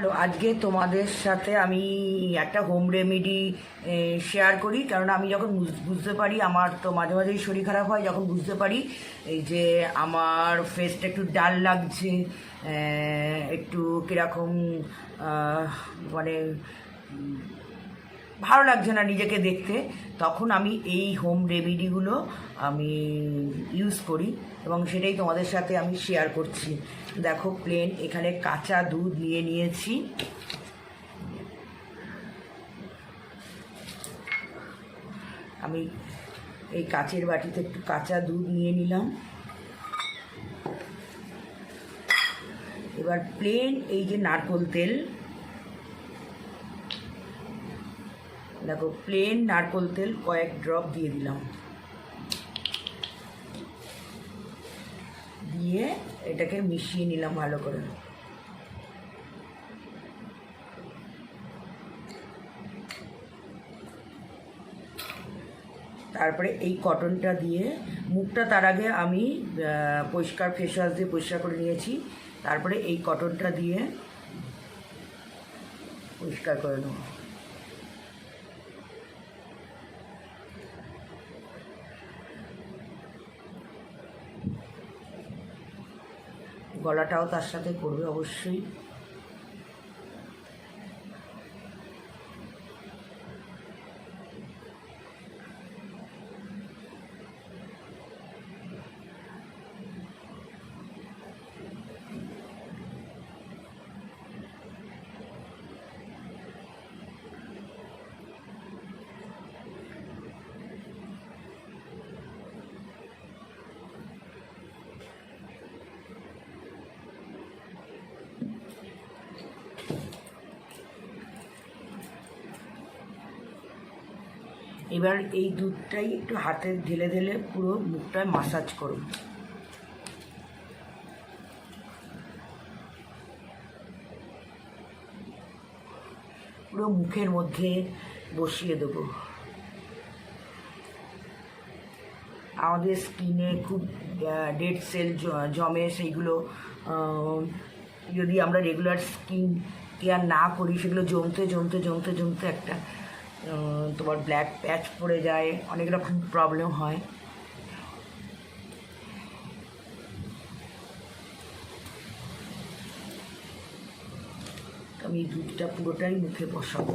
Hello আজকে তোমাদের সাথে আমি একটা হোম রেমেডি শেয়ার করি। কারণ আমি যখন বুঝ- বুঝতে পারি আমার তো মাঝে মাঝেই শরীর খারাপ হয়, যখন বুঝতে পারি যে আমার ফেসটা একটু ডাল লাগছে একটু কীরকম মানে ভালো লাগছে না নিজেকে দেখতে। তখন আমি এই হোম রেমেডিগুলো আমি ইউজ করি এবং সেটাই তোমাদের সাথে আমি শেয়ার করছি। দেখো প্লেন এখানে কাঁচা দুধ নিয়ে নিয়েছি। আমি এই কাচের বাটিতে একটু কাঁচা দুধ নিয়ে নিলাম। এবার প্লেন এই যে নারকোল তেল। দেখো প্লেন নারকোল তেল কয়েক ড্রপ দিয়ে দিলাম। দিয়ে এটাকে মিশিয়ে নিলাম ভালো করে। তারপরে এই কটনটা দিয়ে, মুখটা তার আগে আমি পরিষ্কার ফেস ওয়াশ দিয়ে পরিষ্কার করে নিয়েছি। তারপরে এই কটনটা দিয়ে পরিষ্কার করে নেব। গলাটাও তার সাথে করবে অবশ্যই। এবার এই দুধটাই একটু হাতে ঢেলে ঢেলে পুরো মুখটায় মাসাজ করুন পুরো মুখের মধ্যে বসিয়ে দেবো। আমাদের স্কিনে খুব ডেড সেল জমে সেইগুলো যদি আমরা রেগুলার স্কিন কেয়ার না করি, সেগুলো জমতে জমতে জমতে জমতে একটা তোমার ব্ল্যাক প্যাচ পড়ে যায় অনেক রকম প্রবলেম হয়। আমি দুধটা পুরোটাই মুখে বসাবো।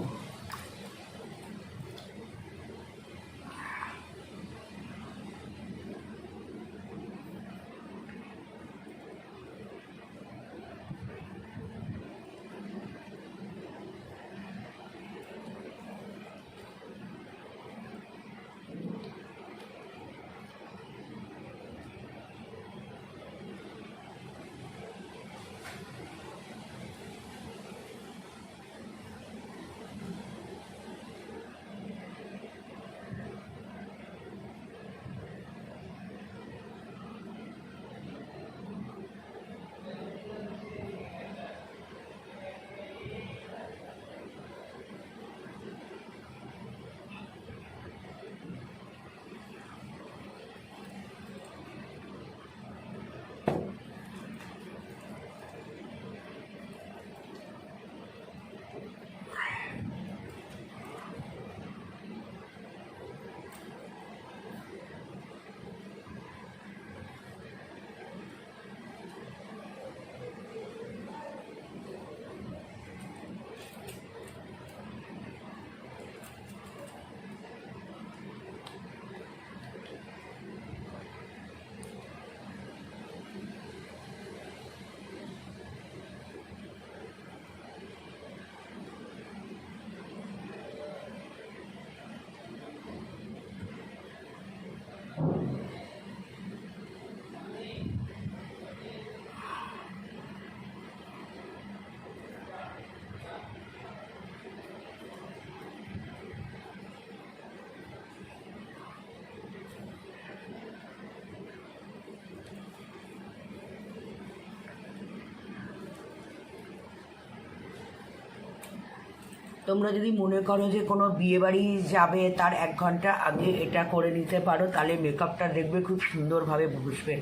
তোমরা যদি মনে করো যে কোনো বিয়েবাড়ি যাবে, তার এক ঘণ্টা আগে এটা করে নিতে পারো, তাহলে মেকআপটা দেখবে খুব সুন্দরভাবে বসবে।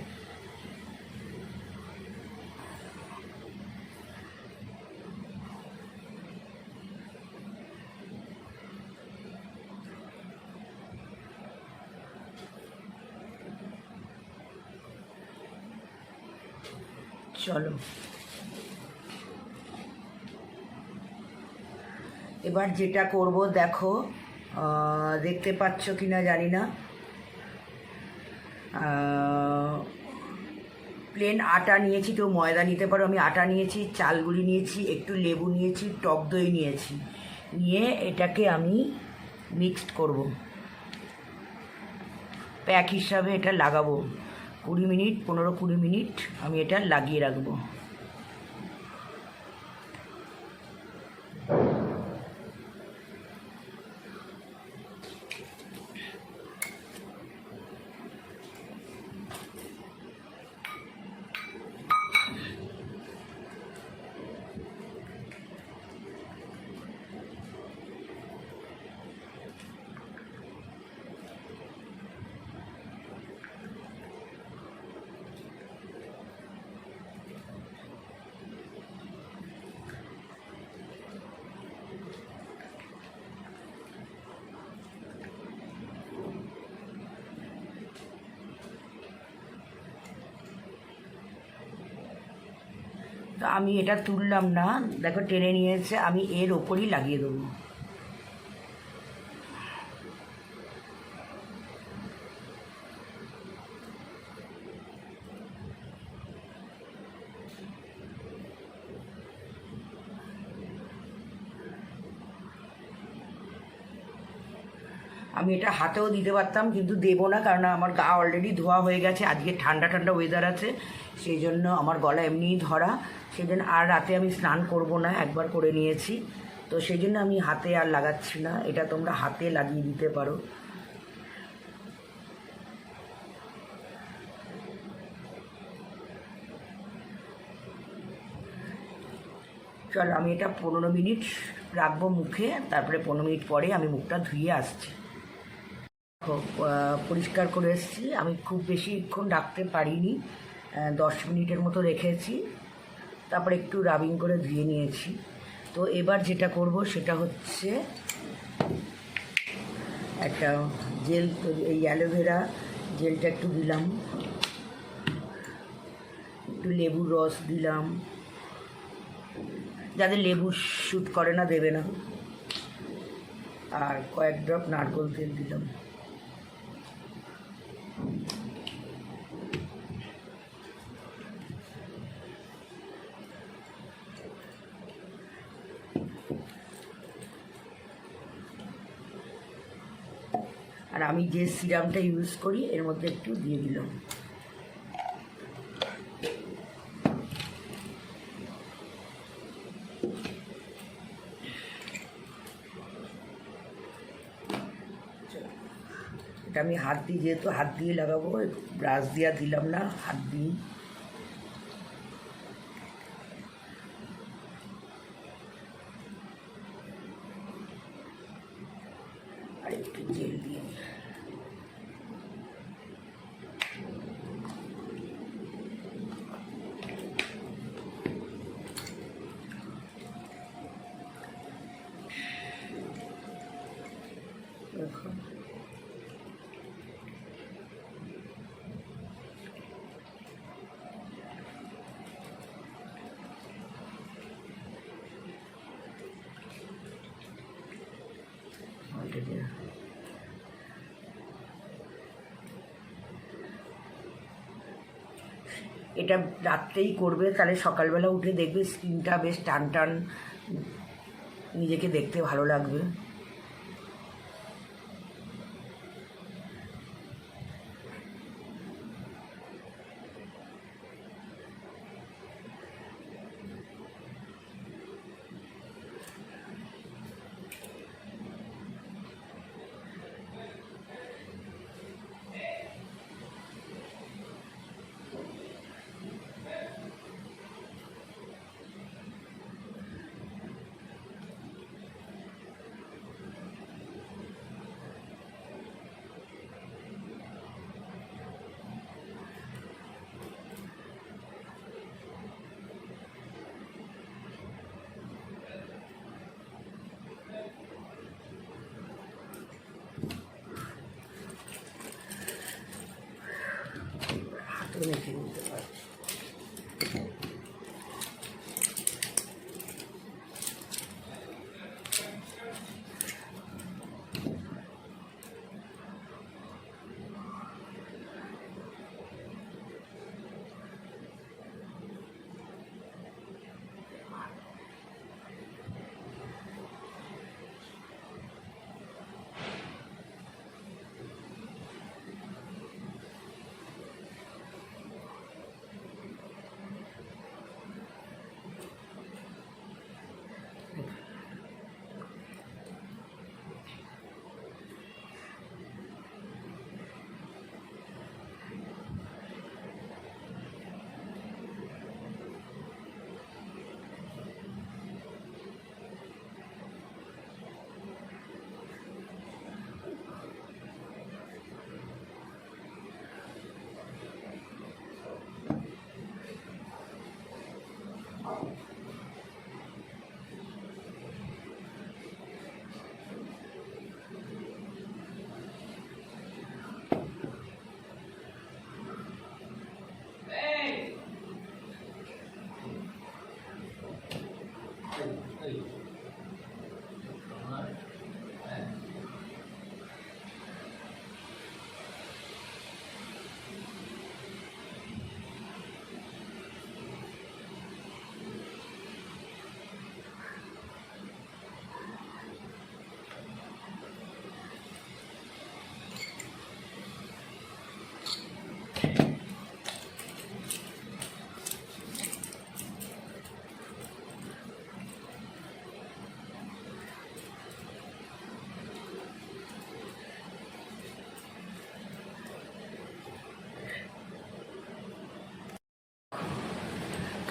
চলো। এবার যেটা করব, দেখো দেখতে পাচ্ছ কি না জানি না। প্লেন আটা নিয়েছি কেউ ময়দা নিতে পারো। আমি আটা নিয়েছি, চালগুলি নিয়েছি, একটু লেবু নিয়েছি, টক দই নিয়েছি। নিয়ে এটাকে আমি মিক্সড করব। প্যাক হিসাবে এটা লাগাবো। কুড়ি মিনিট, পনেরো কুড়ি মিনিট আমি এটা লাগিয়ে রাখব। আমি এটা তুললাম না। দেখো টেনে নিয়েছে আমি এর ওপরই লাগিয়ে দেবো। আমি এটা হাতেও দিতে পারতাম, কিন্তু দেবো না, কারণ আমার গা অলরেডি ধোয়া হয়ে গেছে। আজকে ঠান্ডা ঠান্ডা ওয়েদার আছে, সেই জন্য আমার গলা এমনিই ধরা। সেই জন্য আর রাতে আমি স্নান করব না, একবার করে নিয়েছি। তো সেই জন্য আমি হাতে আর লাগাচ্ছি না, এটা তোমরা হাতে লাগিয়ে দিতে পারো। চল, আমি এটা পনেরো মিনিট রাখব মুখে, তারপরে পনেরো মিনিট পরে আমি মুখটা ধুয়ে আসছি। পরিষ্কার করে এসেছি। আমি খুব বেশিক্ষণ রাখতে পারিনি। দশ মিনিটের মতো রেখেছি। তারপরে একটু রাবিং করে ধুয়ে নিয়েছি। তো এবার যেটা করব সেটা হচ্ছে একটা জেল এই অ্যালোভেরা জেলটা একটু দিলাম। একটু লেবুর রস দিলাম। যাদের লেবু শ্যুট করে না, দেবে না। আর কয়েক ড্রপ নারকোল তেল দিলাম। আমি যে সিরামটা ইউজ করি, এর মধ্যে একটু দিয়ে দিলাম। এটা আমি হাত দিয়ে, যেহেতু হাত দিয়ে লাগাবো ব্রাশ দিয়ে দিলাম না, হাত দিয়ে আর একটু জেল দিয়ে দিই। দেখো ওইটা দিয়ে। এটা রাত্রেই করবে, তাহলে সকালবেলা উঠে দেখবে স্কিনটা বেশ টান টান নিজেকে দেখতে ভালো লাগবে। হাতে মেখে নিতে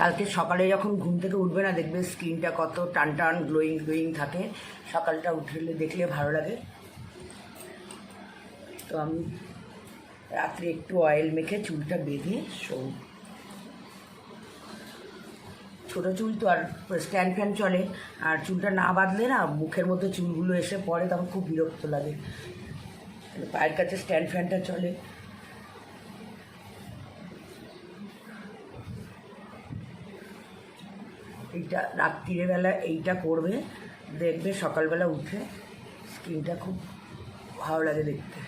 কালকে সকালে যখন ঘুম থেকে উঠবে না, দেখবে স্কিনটা কত টান টান গ্লোয়িং গ্লোয়িং থাকে। সকালটা উঠলে দেখলে ভালো লাগে। তো আমি রাত্রে একটু অয়েল মেখে চুলটা বেঁধে শোই ছোটো চুল তো আর স্ট্যান্ড ফ্যান চলে। আর চুলটা না বাঁধলে না, মুখের মধ্যে চুলগুলো এসে পড়ে, তখন খুব বিরক্ত লাগে। পায়ের কাছে স্ট্যান্ড ফ্যানটা চলে। এইটা রাত্রির বেলা এইটা করবে, দেখবে সকালবেলা উঠে স্কিনটা খুব ভালো লাগে দেখতে।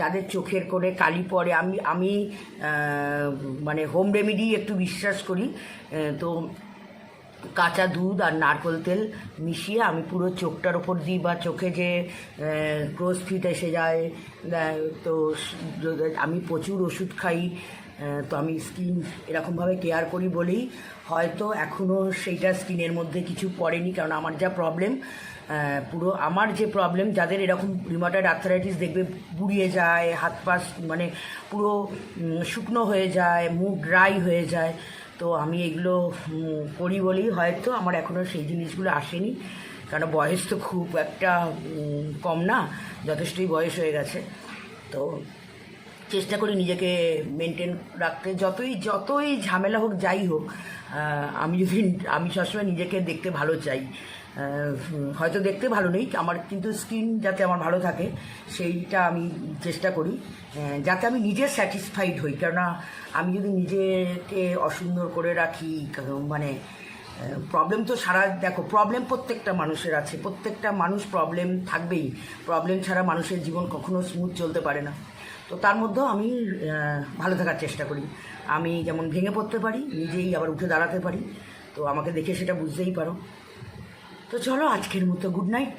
যাদের চোখের করে কালি পড়ে, আমি আমি মানে হোম রেমেডি একটু বিশ্বাস করি তো কাঁচা দুধ আর নারকোল তেল মিশিয়ে আমি পুরো চোখটার ওপর দিই বা চোখে যে ক্রোস ফিট এসে যায় তো আমি প্রচুর ওষুধ খাই তো আমি স্কিন এরকমভাবে কেয়ার করি বলেই হয়তো এখনও সেইটা স্কিনের মধ্যে কিছু পড়েনি, কারণ আমার যা প্রবলেম পুরো আমার যে প্রবলেম, যাদের এরকম রিমাটয়েড আর্থারাইটিস দেখবে বুড়িয়ে যায়, হাত পা মানে পুরো শুকনো হয়ে যায়, মুখ ড্রাই হয়ে যায় তো আমি এগুলো করি বলেই হয়তো আমার এখনও সেই জিনিসগুলো আসেনি। কারণ বয়স তো খুব একটা কম না, যথেষ্টই বয়স হয়ে গেছে। তো চেষ্টা করি নিজেকে মেনটেন রাখতে। যতই যতই ঝামেলা হোক যাই হোক আমি যদি, আমি সবসময় নিজেকে দেখতে ভালো চাই। হয়তো দেখতে ভালো নেই, আমার কিন্তু স্কিন যাতে আমার ভালো থাকে, সেইটা আমি চেষ্টা করি যাতে আমি নিজে স্যাটিসফাইড হই। কেননা আমি যদি নিজেকে অসুন্দর করে রাখি মানে প্রবলেম তো সারা, দেখো প্রবলেম প্রত্যেকটা মানুষের আছে, প্রত্যেকটা মানুষ প্রবলেম থাকবেই। প্রবলেম ছাড়া মানুষের জীবন কখনো স্মুথ চলতে পারে না। তো তার মধ্যেও আমি ভালো থাকার চেষ্টা করি। আমি যেমন ভেঙে পড়তে পারি, নিজেই আবার উঠে দাঁড়াতে পারি। তো আমাকে দেখে সেটা বুঝতেই পারো। তো চলো আজকের মতো গুড নাইট।